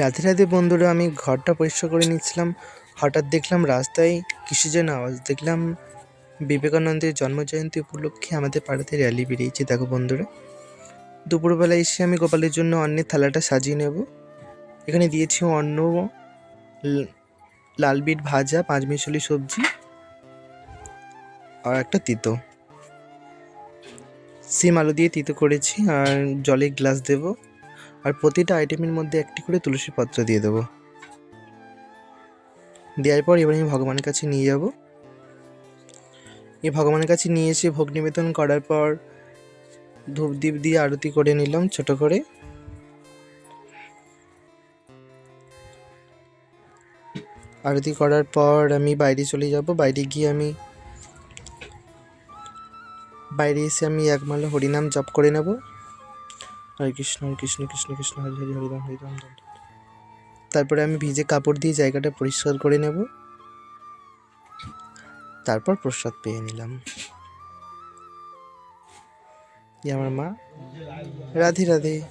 রাধে রাধে বন্ধুরা, আমি ঘরটা পরিষ্কার করে নিচ্ছিলাম। হঠাৎ দেখলাম রাস্তায় কিসে যেন আওয়াজ। দেখলাম বিবেকানন্দের জন্মজয়ন্তী উপলক্ষে আমাদের পাড়াতে র্যালি বেরিয়েছে। দেখো বন্ধুরা, দুপুরবেলা এসে আমি গোপালের জন্য অন্যের থালাটা সাজিয়ে নেব। এখানে দিয়েছি অন্ন লাল বিট ভাজা পাঁচ মিশালি সবজি আর একটা তিতো। সিম আলু দিয়ে তিতো করেছি আর জলের গ্লাস দেবো। আর প্রতিটা আইটেমের মধ্যে একটি করে তুলসী পত্র দিয়ে দেবো। দেওয়ার পর এবার আমি ভগবানের কাছে নিয়ে যাব। এই ভগবানের কাছে নিয়ে এসে ভোগ নিবেদন করার পর ধূপ দ্বীপ দিয়ে আরতি করে নিলাম ছোট করে। আরতি করার পর আমি বাইরে চলে যাব। বাইরে গিয়ে আমি বাইরে এসে আমি একমালা হরিনাম জপ করে নেব। হরে কৃষ্ণ হরে কৃষ্ণ কৃষ্ণ কৃষ্ণ, হরে হরে হরে রাম হরে রাম। তারপরে আমি ভিজে কাপড় দিয়ে জায়গাটা পরিষ্কার করে নেব। তারপর প্রসাদ পেয়ে নিলাম। আমার মা। রাধে রাধে।